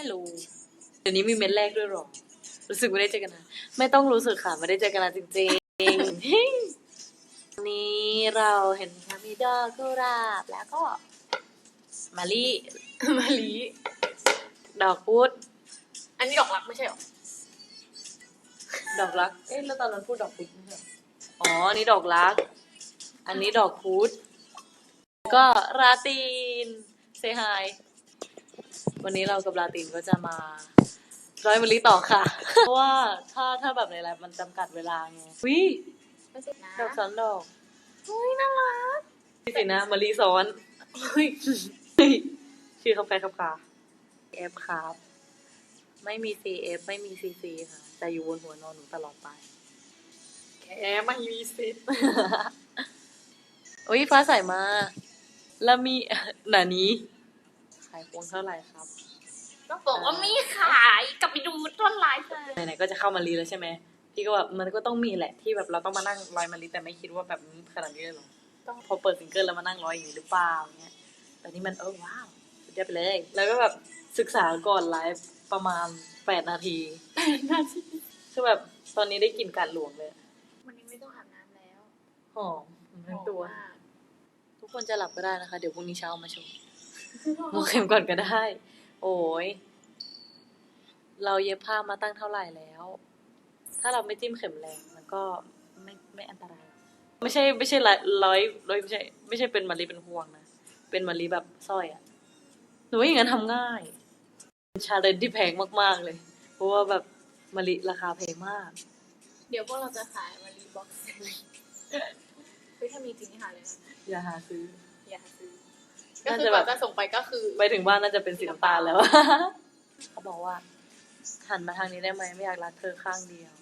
ไม่รู้เดี๋ยวนี้มีเม็ดแรกด้วยเหรอ รู้สึกไม่ได้เจอกันนานไม่ต้องรู้สึกค่ะ ไม่ได้เจอกันนานจริงๆวันนี้เราเห็นค่ะมีดอกกุหลาบแล้วก็มะลิมาลีดอกพุธอันนี้ดอกรักไม่ใช่หรอ ดอกรัก เอ๊ะแล้วตอนนั้นพูดดอกพุธไม่ใช่เหรออ๋ออันนี้ดอกรัก อันนี้ดอกพุธแล้วก็ราตีนเซฮาย วันนี้เรากับราตีนก็จะมาร้อยมะลิต่อค่ะ เพราะว่าถ้าถ้าแบบในไลฟ์มันจำกัดเวลาไงวิไม่ใช่นะดอกซ้อนดอกเฮ้ยน่ารักนี่สินะมะลิซ้อนเฮ้ยเฮ้ยชื่อคำแปลคำคา F ครับ ไม่มี CF ไม่มี CC ค่ะจะอยู่บนหัวนอนหนูตลอดไปแกไม่มีสิทธิ์อุ้ยฟ้าใสมา แล้วมีหนานี้ ขายพวงเท่าไหร่ครับ ก็บอกว่ามีขายกลับไปดูต้นไลฟ์เลยไหนๆก็จะเข้ามารีแล้วใช่ไหมพี่ก็แบบมันก็ต้องมีแหละที่แบบเราต้องมานั่งร้อยมารีแต่ไม่คิดว่าแบบขนาดนี้เลยเหรอต้องพอเปิดซิงเกิลแล้วมานั่งร้อยอย่างนี้หรือเปล่าเงี้ยแต่นี่มันเออว้าวสุดยอดไปเลย แล้วก็แบบศึกษาก่อนไลฟ์ประมาณแปดนาทีนาทีคือแบบตอนนี้ได้กลิ่นการหลวงเลย วันนี้ไม่ต้องอาบน้ำแล้วหอมทั้งตัวหอมมากทุกคนจะหลับก็ได้นะคะ เดี๋ยวพรุ่งนี้เช้ามาชม โมเข็มก่อนก็ได้ โอ้ยเราเย็บผ้ามาตั้งเท่าไหร่แล้ว ถ้าเราไม่จิ้มเข็มแรงมันก็ไม่ไม่อันตรายหรอกไม่ใช่ไม่ใช่ร้อยร้อยร้อยไม่ใช่ ไม่ใช่เป็นมะลิเป็นห่วงนะ เป็นมะลิแบบสร้อยอะหนูว่าอย่างนั้นทำง่ายชาเลนที่แพงมากๆเลย เพราะว่าแบบมะลิราคาแพงมาก เดี๋ยวพวกเราจะขายมารีบ็อกซ์เฮ้ยถ้ามีจริงนี่หาเลยนะอย่าหาซื้ออย่าหาซื้อ ก็น่าคืจะอแบแบบบจะส่งไปก็คือไปถึงบ้านน่าจะเป็นสีน้ำตาลแล้วเขาบอกว่าหันมาทางนี้ได้ไหมไม่อยากรักเธอข้างเดียว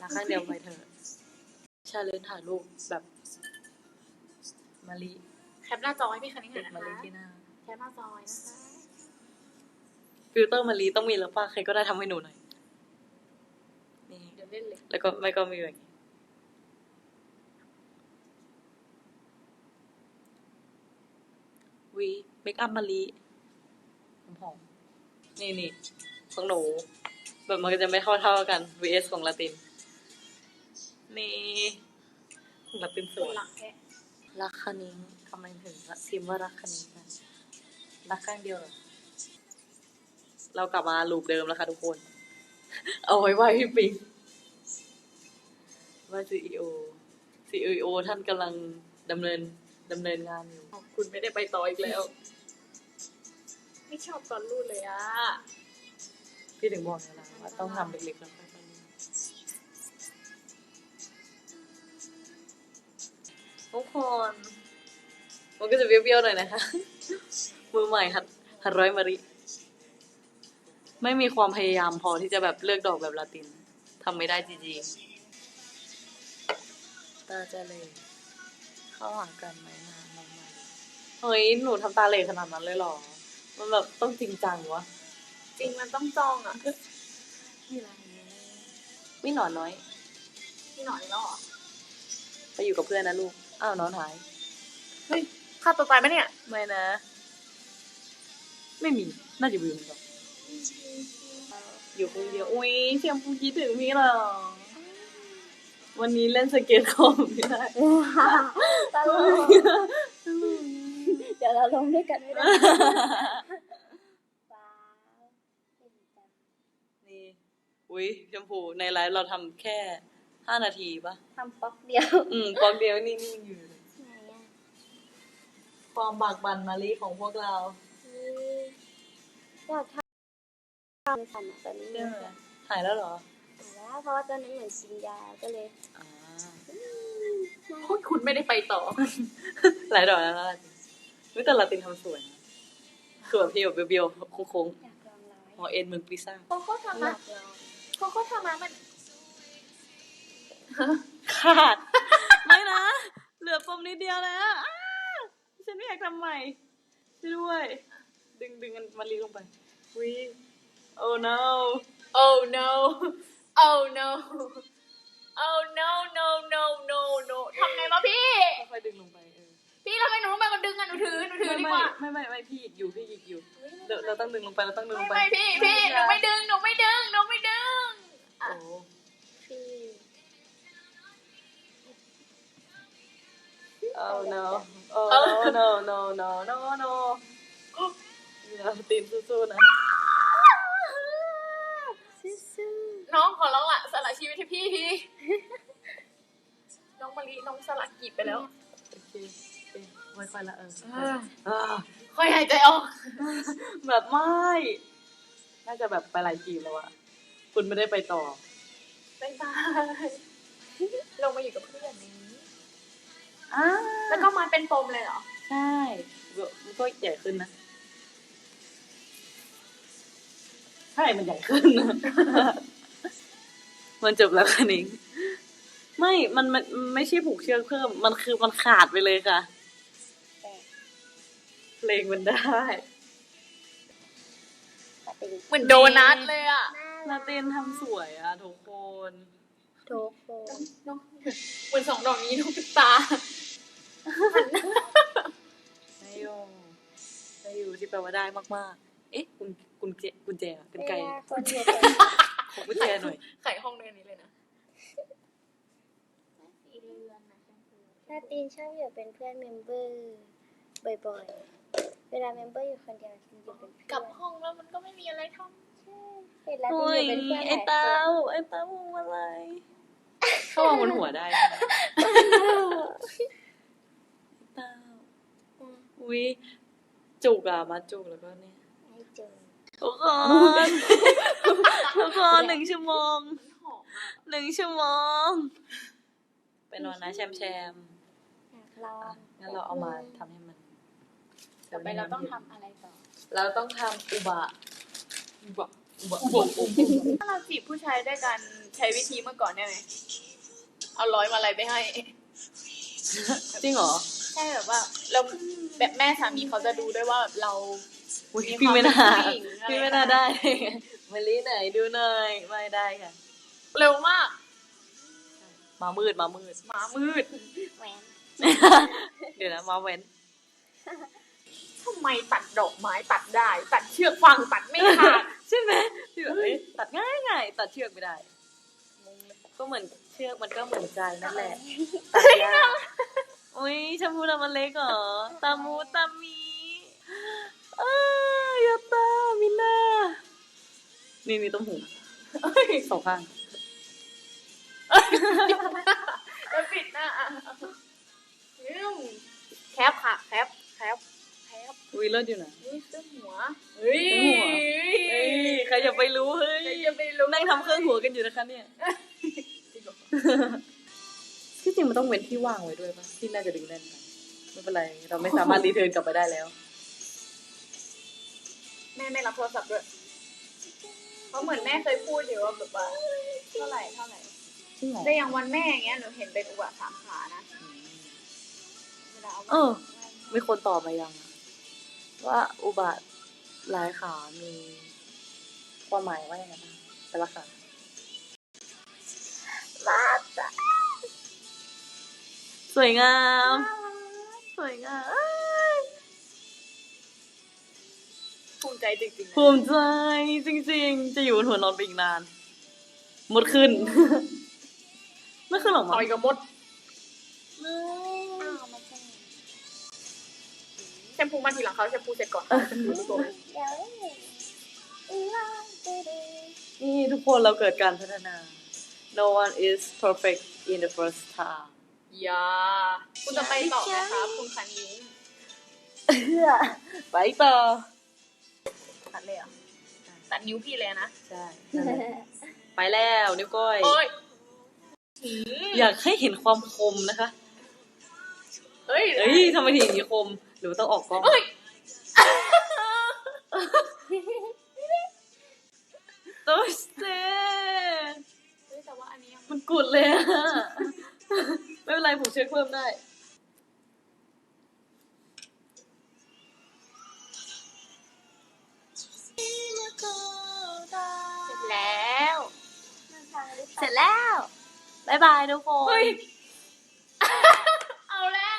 รักข้างเดียวไปเถอะชาเลนถ่ายรูปแบบมะลิแคปหน้าจอให้พี่คันนี้หติน่อดยมะนะลิคะที่หน้าแคปหน้าจอยนะคะฟิลเตอร์มะลิต้องมีแล้วป่ะใครก็ได้ทำให้หนูหน่อยนี่เดี๋ยวเล่นเลยแล้วก็ไม่ก็มีแบบนี้ วีเมคอัพมะลิหอมๆนี่นี่ของหนู แบบมันก็จะไม่เท่าเท่าๆกัน vs ของลาติน นี่ของลาตินสส่ววนยหลังแค่รักคณิ้งทำไมถึงพิมพ์ว่ารักคณิ้งกันรักข้างเดียวเหรอเรากลับมาลูปเดิมแล้วค่ะทุกคน เอาไว้ไหวพี่ปิงว่าซีอีโอซีอีโอท่านกำลังดำเนิน ดำเนินงานอยู่คุณไม่ได้ไปต่ออีกแล้ว ไม่ชอบตอนรูดเลยอะ พี่ถึงบอกไงล่ะว่าต้องทำเล็กๆแล้วค่อยๆเล่นทุกคนมันก็จะเบี้ยวๆหน่อยนะคะ มือใหม่หัดหัดร้อยมาริ ไม่มีความพยายามพอที่จะแบบเลือกดอกแบบลาตินทำไม่ได้จริงๆ ตาจะเลย เข้าหากันไหมนานมากๆเฮ้ยหนูทำตาเหลขนาดนั้นเลยเหรอ มันแบบต้องจริงจังวะ จริงมันต้องจ้องอะมีอะไรมีหนอนน้อยพี่หน่อยแล้วเหรอไปอยู่กับเพื่อนนะลูก อ้าวหนอนหาย เฮ้ยฆ่าตัวตายไหมเนี่ย ไม่นะ ไม่มี น่าจะอยู่คนเดียวอยู่คนเดียว อุ้ยเสียงพูคิดถึงพี่เหรอ วันนี้เล่นสเก็ตคอมไม่ได้ตลกเดี๋ยวเราลงด้วยกันไม่ได้นี่อุ้ยชมพูในไลฟ์เราทำแค่ห้านาทีปะทำป๊อกเดียว อืมป๊อกเดียวนี่นี่อยู่ความบากบันมาลีของพวกเรานี่อยากทำทำสันอะตอนนี้ใช่ไหมหายแล้วเหรอ เพราะว่าตอนนั้นเหมือนกินยาก็เลยอ่าอืมน่าโอ้ยคุณไม่ได้ไปต่อ หลายดอกแล้วนะวิแต่ลาตินทำสวยนะคือแบบพี่แบบเบี้ยวๆโค้งอยากลองร้อยๆหอเอ็นเมืองปิซ่าโคโค่ทำอนะยากลองโคโค่ทำนะมันขาด ไม่นะ เหลือปมนิดเดียวแล้วอ้าฉันไม่อยากทำใหม่ช่วยด้วย ดึงดึงมันมาลีลงไปวิโอ้ no oh no oh no oh no no no no no ทำไงวะพี่ ค่อยๆดึงลงไปเออพี่ทำไมหนูทำไมมันดึงอะหนูถือหนูถือดีกว่าไม่ไม่ไม่ไม่พี่หยิกอยู่พี่หยิกอยู่เราเราเราต้องดึงลงไปเราต้องดึงลไม่งไปไม่พี่พี่หนูไม่ดึงหนูไม่ดึงหนูไม่ดึงโอ้พี่โอ้ no โอ้ no no no no no เราตีนสู้ๆนะ สู้ น้องขอร้องละสละชีวิตให้พี่ทีน้องมะลิน้องสละกีบไปแล้วโอเคโอเคไม่ค่อยละเอออ่าอ่าค่อยหายใจออก แบบไม่ น่าจะแบบไปหลายทีมแล้วอะคุณไม่ได้ไปต่อบายบายลงมาอยู่กับเพื่อนนี้อ่าแล้วก็มาเป็นปมเลยเหรอ ใช่มันก็ใหญ่ขึ้นนะ ใช่ มันใหญ่ขึ้น มันจบแล้วค่ะนิ้งไม่มันมันมันไม่ใช่ผูกเชือกเพิ่ม มันคือมันขาดไปเลยค่ะแต่เพลงมันได้ปฏิเหมือนโดนัทเลยอะลาเต้นทำสวยอะทุกคนทุกคนน้องเหมือนสองดอกนี้น้องปิดตาได้โยได้อยู่ที่แปลว่าได้มาก ๆ เอ๊ะคุณคุณเจกุญแจอะเป็นไก่เวลาคนอยู่ ขอกุญแจหน่อยไขห้องเดือนนี้เลยนะลาตินชอบอยู่เป็นเพื่อนเมมเบอร์บ่อยๆ เวลาเมมเบอร์อยู่คนเดียวจริงๆเป็นเพื่อนกลับห้องแล้วมันก็ไม่มีอะไรทใช่เห็นลาตินโอ้อยยู่เป็นเพื่อนหไอ้ลายเต้าคนไอ้เต้ามองอะไร เข้าวางบนหัวได้ใช่ไหมไอ้เต้าอุ้ยจุกอะมาจุกแล้วก็เนี่ยไอ้จูนทุกคนทุกคนหนึ่งชั่วโมงำมันหอมมาก ห นึ่งชั่วโมง ไปนอนนะแชมแชมอยากลออะงงั้นเราเอามาทำให้มันต่อไปเราต้องทำอะไรต่อ เราต้องทำอุบะอุบะอุบะอุบะอุบะถ้าเราจีบผู้ชายด้วยกันใช้วิธีเมื่อก่อนได้ไหมเอาร้อยมาอะไรไปให้ จริงเหรอใช่แบบว่าเราแบบแม่สามีเขาจะดูด้วยว่าแบบเราอุ๊ยมีพี่ไม่น่าความเป็นผู้หญิงอะไรพี่ไม่น่าได้มาลีไหนดูหน่อยไม่ได้ค่ะ เร็วมาก มามืดมามืดหมามืด แหวนเดี๋ยวนะมาเว้น ทำไมตัดดอกไม้ตัดได้ ตัดเชือกฟางตัดไม่ขาด ใช่ไหมที่แบบเอ้ยตัดง่ายง่ายตัดเชือกไม่ได้งงเลยก็เหมือนเชือกมันก็เหมือนใจนั่นแหละตัดยากอุ้ยชมพูทำมันเล็กเหรอ ตามูตามีอ้ายาตามิน่านี่มีต้มหูสองข้าง แล้วปิดหน้าอะอืมแคปค่ะ แคป แคป แคปอุ้ยเลิศอยู่นะนี่เสื้อหัว เฮ้ยเสื้อหัวเอ้ยใครอย่าไปรู้เฮ้ยใครจะไปรู้นั่งทำเครื่องหัวกันอยู่นะคะเนี่ยจริงเหรอที่จริงมันต้องเว้นที่ว่างไว้ด้วยปะที่น่าจะดึงแน่นไปไม่เป็นไรเราไม่สามารถรีเทิร์นกลับไปได้แล้วแม่ไม่รับโทรศัพท์ด้วยเพราะเหมือนแม่เคยพูดอยู่ว่าแบบว่าเท่าไหร่เท่าไหร่จริงเหรอ แต่อย่างวันแม่อย่างเงี้ยหนูเห็นเป็นอุบะสามขานะเวลาเอาเออ มีคนตอบมายังอะว่าอุบัติหลายขามีความหมายว่าอย่างไรบ้างแต่ละขามาจ้ะสวยงาม สวยงามเอ้ยภูมิใจจริงๆนะ ภูมิใจจริง ๆ จะอยู่บนหัวนอนไปอีกนาน หมดขึ้น ไม่ขึ้นหรอกต่มั้งอยกับมดอ้าวมันจะแชมพูมาทีหลังเขาแชมพูเสร็จก่อนเขาแชมพูทุกตัวเดี๋ยวอีลาดูดูนี่ทุกคนเราเกิดการพัฒนา no one is perfect in the first time อย่าคุณจะไปต่อไหมคะคุณคันยิงไปต่อตัดเลยเหรอะตัดนิ้วพี่เลยนะ ใช่นั่นแหละไปแล้วนิ้วก้อยโอ้ยอยากให้เห็นความคมนะคะ เฮ้ย เอ้ยทำไมถึงอย่างนี้คม หรือว่าต้องออกกล้อง เฮ้ยตัวเซเฮ้ยแต่ว่าอันนี้ยังมันกุดเลยอะไม่เป็นไร ผมเช็คเพิ่มได้ เสร็จแล้ว เสร็จแล้ว บายบายทุกคน เฮ้ย เอาแล้ว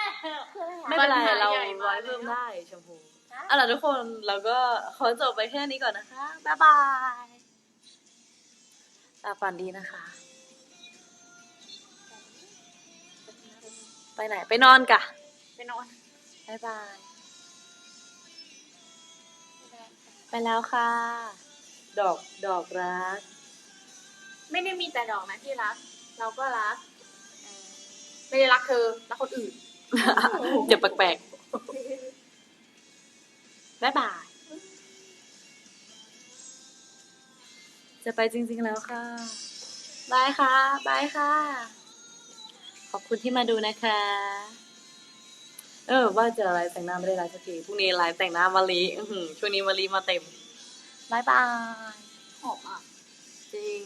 ไม่เป็นไรปัญหาเราใหญ่มาร้อยแล้วเพิ่มได้ชมพูเอาล่ะทุกคนเราก็ขอจบไปแค่นี้ก่อนนะคะบ๊ายบายหลับฝันดีนะคะ ไปไหนไปนอนกะไปนอน บ๊ายบาย ไปแล้วค่ะ ดอกดอกรัก ไม่ได้มีแต่ดอกนะที่รัก เราก็รักเออไม่ได้รักเธอ รักคนอื่นเดี๋ยวแปลกๆบ๊ายบาย จะไปจริงๆแล้วค่ะ บายค่ะ บายค่ะ ขอบคุณที่มาดูนะคะ เออ ว่าจะไลฟ์แต่งหน้าไม่ได้ไลฟ์สักทีพรุ่งนี้ไลฟ์แต่งหน้ามาลีอื้อหือช่วงนี้มาลีมาเต็มบายบาย หอมอะ จริง